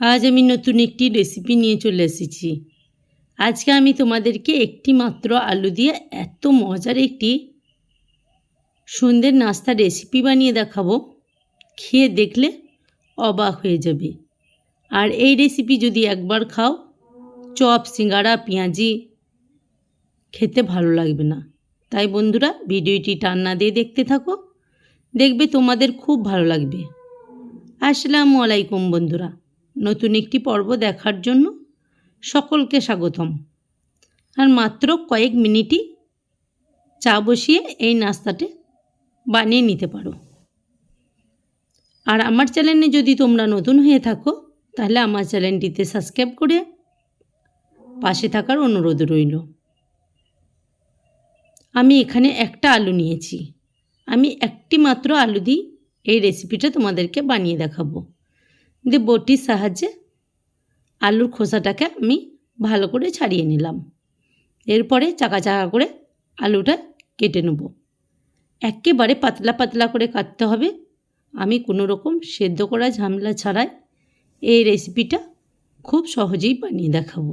আজ আমি নতুন একটি রেসিপি নিয়ে চলে এসেছি। আজকে আমি তোমাদেরকে একটি মাত্র আলু দিয়ে এত মজার একটি সন্ধ্যের নাস্তা রেসিপি বানিয়ে দেখাবো। খেয়ে দেখলে অবাক হয়ে যাবে। আর এই রেসিপি যদি একবার খাও, চপ, সিঙ্গাড়া, পেঁয়াজি, খেতে ভালো লাগবে না। তাই বন্ধুরা, ভিডিওটি টান্না দিয়ে দেখতে থাকো। দেখবে তোমাদের খুব ভালো লাগবে। আসসালামু আলাইকুম বন্ধুরা। নতুন একটি পর্ব দেখার জন্য সকলকে স্বাগতম। আর মাত্র কয়েক মিনিটই চা বসিয়ে এই নাস্তাটি বানিয়ে নিতে পারো। আর আমার চ্যানেলে যদি তোমরা নতুন হয়ে থাকো, তাহলে আমার চ্যানেলটিতে সাবস্ক্রাইব করে পাশে থাকার অনুরোধ রইল। আমি এখানে একটা আলু নিয়েছি। আমি একটি মাত্র আলু দিই এই রেসিপিটা তোমাদেরকে বানিয়ে দেখাবো। দিয়ে বটির সাহায্যে আলুর খোসাটাকে আমি ভালো করে ছাড়িয়ে নিলাম। এরপরে চাকা চাকা করে আলুটা কেটে নেব। একেবারে পাতলা পাতলা করে কাটতে হবে। আমি কোনো রকম সেদ্ধ করা ঝামেলা ছাড়াই এই রেসিপিটা খুব সহজেই বানিয়ে দেখাবো।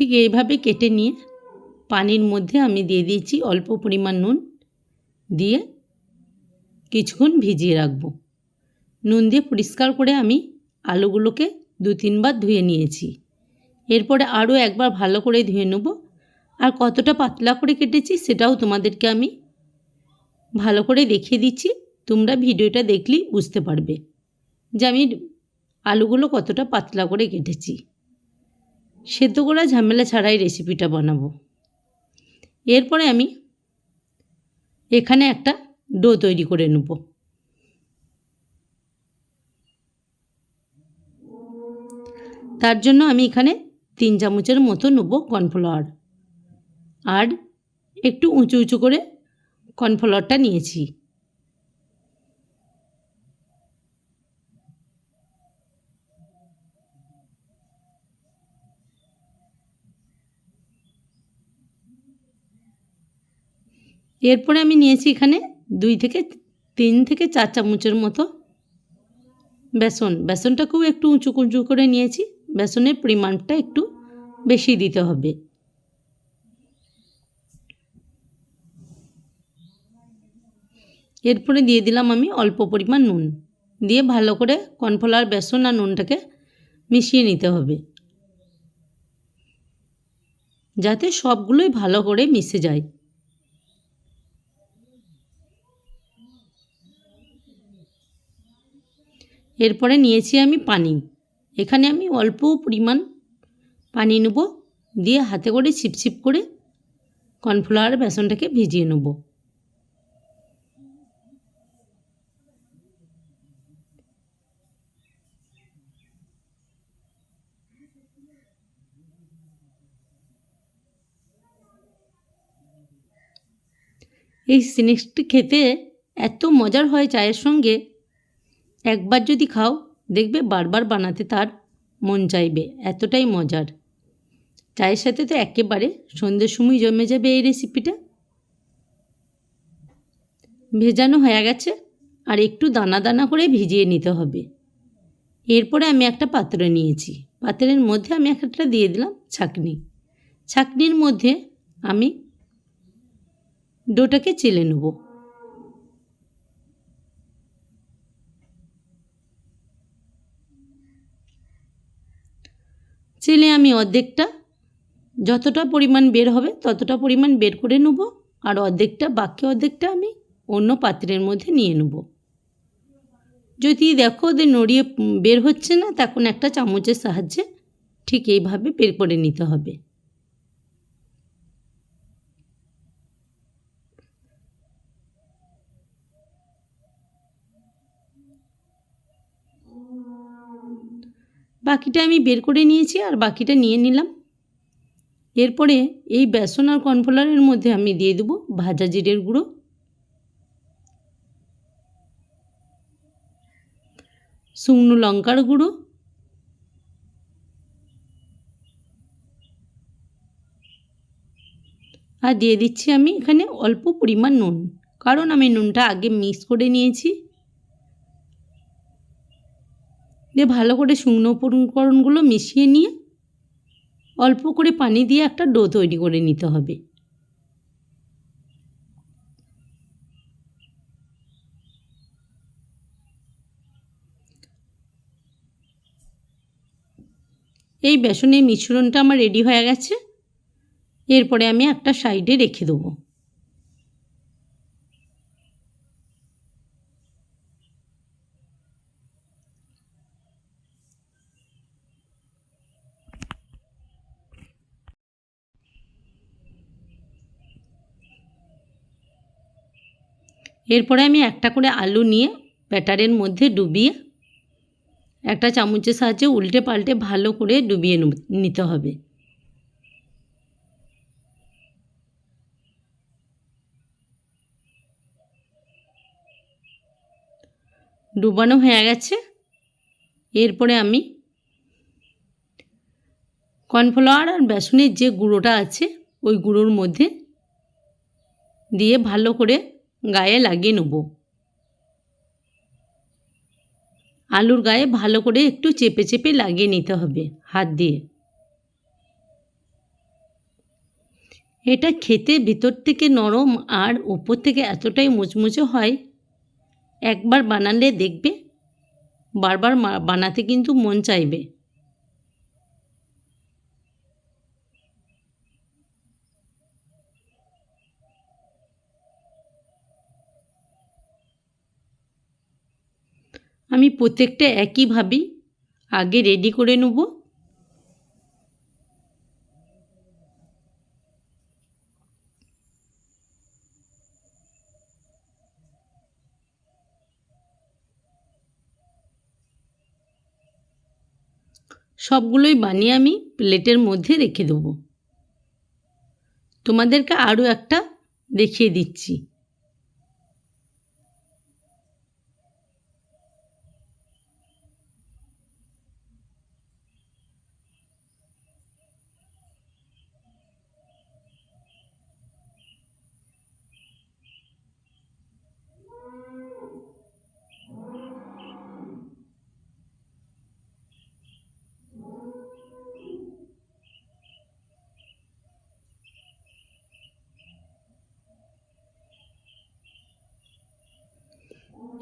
ঠিক এইভাবে কেটে নিয়ে পানির মধ্যে আমি দিয়ে দিয়েছি অল্প পরিমাণ নুন। দিয়ে কিছুক্ষণ ভিজিয়ে রাখব। নুন দিয়ে পরিষ্কার করে আমি আলুগুলোকে দু তিনবার ধুয়ে নিয়েছি। এরপরে আরও একবার ভালো করে ধুয়ে নেব। আর কতটা পাতলা করে কেটেছি সেটাও তোমাদেরকে আমি ভালো করে দেখিয়ে দিচ্ছি। তোমরা ভিডিওটা দেখলেই বুঝতে পারবে যে আমি আলুগুলো কতটা পাতলা করে কেটেছি। সেদ্ধ করা ঝামেলা ছাড়াই রেসিপিটা বানাবো। এরপরে আমি এখানে একটা ডো তৈরি করে নেব। তার জন্য আমি এখানে তিন চামচের মতো নেব কর্নফ্লাওয়ার আর একটু উঁচু উঁচু করে কর্নফ্লাওয়ারটা নিয়েছি। এরপরে আমি নিয়েছি এখানে দুই থেকে তিন থেকে চার চামচের মতো বেসন। বেসনটাকেও একটু উঁচু উঁচু করে নিয়েছি। বেসনের পরিমাণটা একটু বেশি দিতে হবে। এরপরে দিয়ে দিলাম আমি অল্প পরিমাণ নুন। দিয়ে ভালো করে কর্নফ্লাওয়ার, বেসন আর নুনটাকে মিশিয়ে নিতে হবে। যাতে সবগুলোই ভালো করে মিশে যায়। এরপরে নিয়েছি আমি পানি। এখানে আমি অল্প পরিমাণ পানি নেব, দিয়ে হাতে করে ছিপছিপ করে কর্নফ্লাওয়ার বেসনটাকে ভিজিয়ে নেব। এই স্ন্যাক্সটি খেতে এত মজার হয় চায়ের সঙ্গে। একবার যদি খাও, দেখবে বারবার বানাতে তার মন চাইবে। এতটাই মজার। চায়ের সাথে তো একেবারে সন্ধ্যের সময় জমে যাবে এই রেসিপিটা ভেজানো হয়ে গেছে, আর একটু দানা দানা করে ভিজিয়ে নিতে হবে। এরপরে আমি একটা পাত্র নিয়েছি। পাত্রের মধ্যে আমি একটা দিয়ে দিলাম ছাকনি। ছাকনির মধ্যে আমি ডোটাকে চেলে নেব। চেলে আমি অর্ধেকটা যতটা পরিমাণ বের হবে, ততটা পরিমাণ বের করে নেব আর অর্ধেকটা, বাকি অর্ধেকটা আমি অন্য পাত্রের মধ্যে নিয়ে নেব। যদি দেখো ওদের নড়িয়ে বের হচ্ছে না, তখন একটা চামচের সাহায্যে ঠিক এইভাবে বের করে নিতে হবে। বাকিটা আমি বের করে নিয়েছি আর বাকিটা নিয়ে নিলাম। এরপরে এই বেসন আর কর্নফ্লাওয়ারের মধ্যে আমি দিয়ে দেবো ভাজা জিরের গুঁড়ো। শুকনো লঙ্কার গুঁড়ো। আর দিয়ে দিচ্ছি আমি এখানে অল্প পরিমাণ নুন, কারণ আমি নুনটা আগে মিক্স করে নিয়েছি। দিয়ে ভালো করে শুকনো উপকরণগুলো মিশিয়ে নিয়ে অল্প করে পানি দিয়ে একটা ডো তৈরি করে নিতে হবে। এই বেসনের মিশ্রণটা আমার রেডি হয়ে গেছে। এরপরে আমি একটা সাইডে রেখে দেবো। এরপরে আমি একটা করে আলু নিয়ে ব্যাটারের মধ্যে ডুবিয়ে একটা চামচের সাহায্যে উল্টে পাল্টে ভালো করে ডুবিয়ে নিতে হবে। ডুবানো হয়ে গেছে। এরপরে আমি কর্নফ্লাওয়ার আর বেসনের যে গুঁড়োটা আছে, ওই গুঁড়োর মধ্যে দিয়ে ভালো করে গায়ে লাগিয়ে নেব। আলুর গায়ে ভালো করে একটু চেপে চেপে লাগিয়ে নিতে হবে হাত দিয়ে। এটা খেতে ভিতর থেকে নরম আর উপর থেকে এতটাই মুচমুচে হয়। একবার বানালে দেখবে, বারবার বানাতে কিন্তু মন চাইবে। আমি প্রত্যেকটা একইভাবেই আগে রেডি করে নেব। সবগুলোই বানিয়ে আমি প্লেটের মধ্যে রেখে দেবো। তোমাদেরকে আরও একটা দেখিয়ে দিচ্ছি।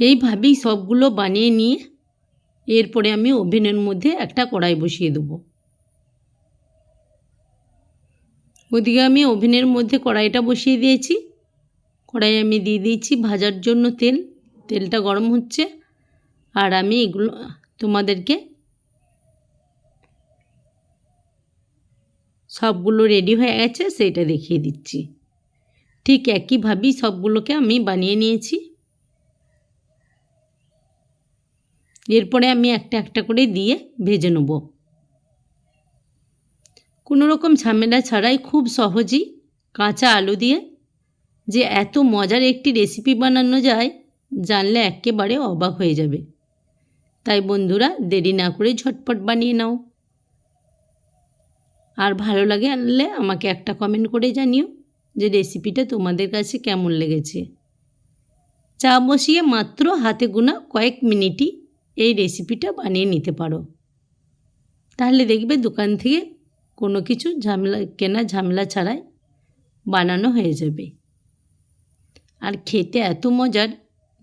এইভাবেই সবগুলো বানিয়ে নিয়ে এরপরে আমি ওভেনের মধ্যে একটা কড়াই বসিয়ে দেবো। ওদিকে আমি ওভেনের মধ্যে কড়াইটা বসিয়ে দিয়েছি। কড়াই আমি দিয়ে দিয়েছি ভাজার জন্য তেল। তেলটা গরম হচ্ছে। আর আমি এগুলো, তোমাদেরকে সবগুলো রেডি হয়ে গেছে সেটা দেখিয়ে দিচ্ছি। ঠিক একইভাবেই সবগুলোকে আমি বানিয়ে নিয়েছি। এরপরে আমি একটা একটা করে দিয়ে ভেজে নেব। কোনো রকম ঝামেলা ছাড়াই খুব সহজেই কাঁচা আলু দিয়ে যে এত মজার একটি রেসিপি বানানো যায় জানলে একেবারে অবাক হয়ে যাবে। তাই বন্ধুরা, দেরি না করে ঝটপট বানিয়ে নাও। আর ভালো লাগে আনলে আমাকে একটা কমেন্ট করে জানিও যে রেসিপিটা তোমাদের কাছে কেমন লেগেছে। চা বসিয়ে মাত্র হাতে গোনা কয়েক মিনিটই এই রেসিপিটা বানিয়ে নিতে পারো। তাহলে দেখবে দোকান থেকে কোনো কিছু ঝামেলা, কেনা ঝামেলা ছাড়াই বানানো হয়ে যাবে। আর খেতে এত মজার,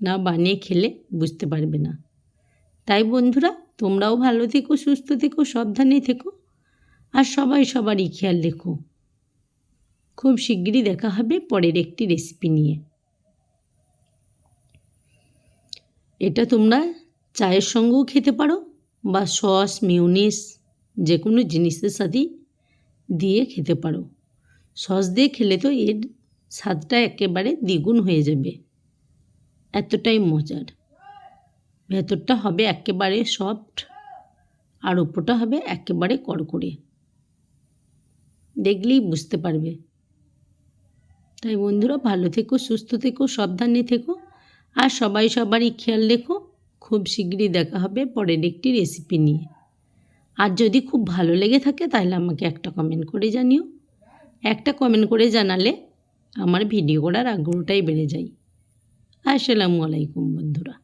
না বানিয়ে খেলে বুঝতে পারবে না। তাই বন্ধুরা, তোমরাও ভালো থেকো, সুস্থ থেকো, সাবধানে থেকো, আর সবাই সবারই খেয়াল রেখো। খুব শিগগিরই দেখা হবে পরের একটি রেসিপি নিয়ে। এটা তোমরা চায়ের সঙ্গেও খেতে পারো বা সস মিউনিস যে কোনো জিনিসের সাথেই দিয়ে খেতে পারো। সস দিয়ে খেলে তো এর স্বাদটা একেবারে দ্বিগুণ হয়ে যাবে। এতটাই মজার। ভেতরটা হবে একেবারে সফট আর ওপরটা হবে একেবারে কড়কড়ে। দেখলেই বুঝতে পারবে। তাই বন্ধুরা, ভালো থেকো, সুস্থ থেকো, সাবধানে থেকো আর সবাই সবারই খেয়াল রেখো। খুব শীঘ্রই দেখা হবে পরের একটি রেসিপি নিয়ে। আর যদি খুব ভালো লেগে থাকে তাহলে আমাকে একটা কমেন্ট করে জানিও। একটা কমেন্ট করে জানালে আমার ভিডিও করার আগ্রহটাই বেড়ে যায়। আসসালামু আলাইকুম বন্ধুরা।